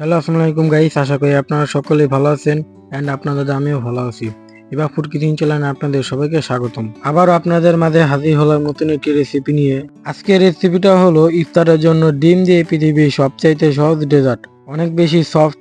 Hello আসসালামু আলাইকুম guys আশা করি আপনারা সকলেই ভালো আছেন এন্ড আপনাদের আমিও ভালো আছি। এবার ফুড কিচিং চ্যানেলে আপনাদের সবাইকে স্বাগতম। আবারও আপনাদের মাঝে হাজির হলাম নতুন একটি রেসিপি নিয়ে। আজকের রেসিপিটা হলো ইফতারের জন্য ডিম দিয়ে পৃথিবীর সবচাইতে সহজ ডেজার্ট অনেক বেশি সফট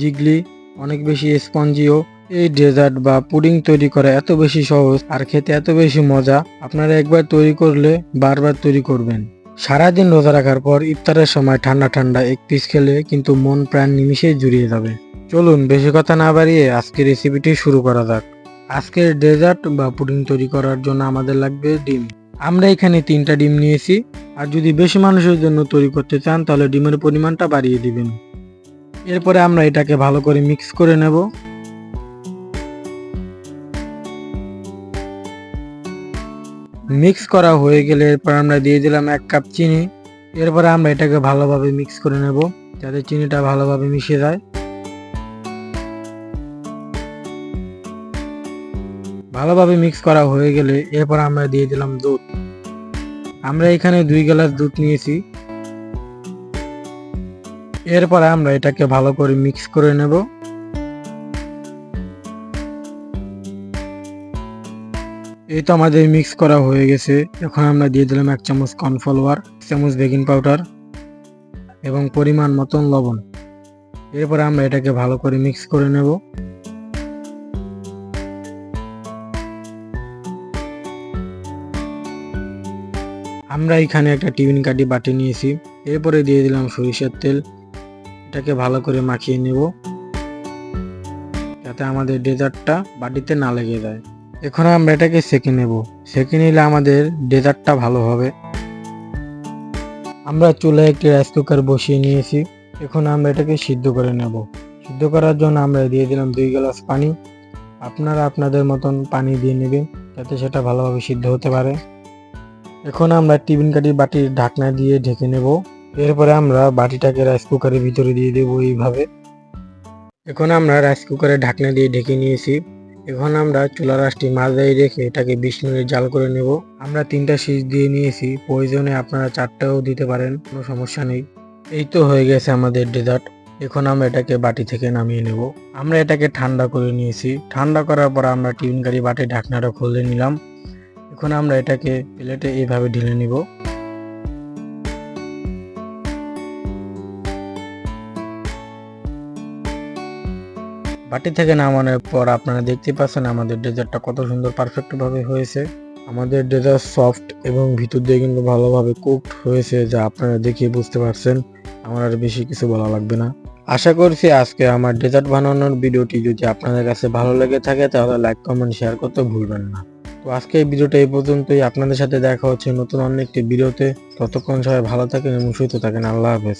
জিগলি, অনেক বেশি স্পঞ্জিও এই ডেজার্ট বা পুডিং তৈরি করা এত বেশি সহজ আর খেতে এত বেশি মজা। আপনারা একবার তৈরি করলে বারবার তৈরি করবেন। সারাদিন রোজা রাখার পর ইফতারের সময় ঠান্ডা ঠান্ডা এক পিস খেলে কিন্তু মন প্রাণ নিমিশেই জুড়িয়ে যাবে। চলুন বেশি কথা না বাড়িয়ে আজকের রেসিপিটি শুরু করা যাক। আজকের ডেজার্ট বা পুডিং তৈরি করার জন্য আমাদের লাগবে ডিম। আমরা এখানে তিনটা ডিম নিয়েছি। আর যদি বেশি মানুষের জন্য তৈরি করতে চান, তাহলে ডিমের পরিমাণটা বাড়িয়ে দিবেন। এরপরে আমরা এটাকে ভালো করে মিক্স করে নেব। মিক্স করা হয়ে গেলে এরপর আমরা দিয়ে দিলাম এক কাপ চিনি। এরপরে আমরা এটাকে ভালোভাবে মিক্স করে নেব, যাতে চিনিটা ভালোভাবে মিশে যায়। ভালোভাবে মিক্স করা হয়ে গেলে এরপর আমরা দিয়ে দিলাম দুধ। আমরা এখানে দুই গ্লাস দুধ নিয়েছি। এরপর আমরা এটাকে ভালো করে মিক্স করে নেব। এই তো আমাদের মিক্স করা হয়ে গেছে। এখন আমরা দিয়ে দিলাম এক চামচ কর্নফ্লাওয়ার চামচ বেকিং পাউডার এবং পরিমাণ মতন লবণ। এরপরে আমরা এটাকে ভালো করে মিক্স করে নেব। আমরা এখানে একটা টিফিন কাটি বাটি নিয়েছি। এরপরে দিয়ে দিলাম সরিষার তেল। এটাকে ভালো করে মাখিয়ে নেব। যাতে আমাদের ডেজার্টটা বাটিতে না লেগে যায়। এখন আমরা এটাকে সেকে নেব। সেকে নিলে আমাদের ডেজার্টটা ভালো হবে। আমরা চুলায় একটি রাইস কুকার বসিয়ে নিয়েছি। এখন আমরা এটাকে সিদ্ধ করে নেব। সিদ্ধ করার জন্য আমরা দিয়ে দিলাম দুই গ্লাস পানি। আপনারা আপনাদের মতন পানি দিয়ে নেবেন, যাতে সেটা ভালোভাবে সিদ্ধ হতে পারে। এখন আমরা টিফিন কাটি বাটির ঢাকনা দিয়ে ঢেকে নেব। এরপরে আমরা বাটিটাকে রাইস কুকারের ভিতরে দিয়ে দেবো এইভাবে। এখন আমরা রাইস কুকারের ঢাকনা দিয়ে ঢেকে নিয়েছি। এখন আমরা চুলা রাসটি মাঝারি রেখে এটাকে বিশ মিনিট জাল করে নেব। আমরা তিনটা শীষ দিয়ে নিয়েছি, প্রয়োজনে আপনারা চারটাও দিতে পারেন, কোনো সমস্যা নেই। এই তো হয়ে গেছে আমাদের ডেজার্ট এখন আমরা এটাকে বাটি থেকে নামিয়ে নেব। আমরা এটাকে ঠান্ডা করে নিয়েছি। ঠান্ডা করার পর আমরা টিফিন কারি বাটির ঢাকনাটা খুলে নিলাম। এখন আমরা এটাকে প্লেটে এইভাবে ঢেলে নিব। বাটি থেকে নামানোর পর আপনারা দেখতে পাচ্ছেন আমাদের ডেজার্টটা কত সুন্দর পারফেক্ট ভাবে হয়েছে। আমাদের ডেজার্ট সফট এবং ভিতর দিয়ে কিন্তু ভালোভাবে কুকড হয়েছে, যা আপনারা দেখে বুঝতে পারছেন। আমার আর বেশি কিছু বলা লাগবে না। আশা করছি আজকে আমার ডেজার্ট বানানোর ভিডিওটি যদি আপনাদের কাছে ভালো লেগে থাকে, তাহলে লাইক কমেন্ট শেয়ার করতে ভুলবেন না। তো আজকে এই ভিডিওটা এই পর্যন্তই। আপনাদের সাথে দেখা হচ্ছে নতুন অন্য একটি ভিডিওতে। ততক্ষণ সবাই ভালো থাকেন এবং সুস্থ থাকেন। আল্লাহ হাফেজ।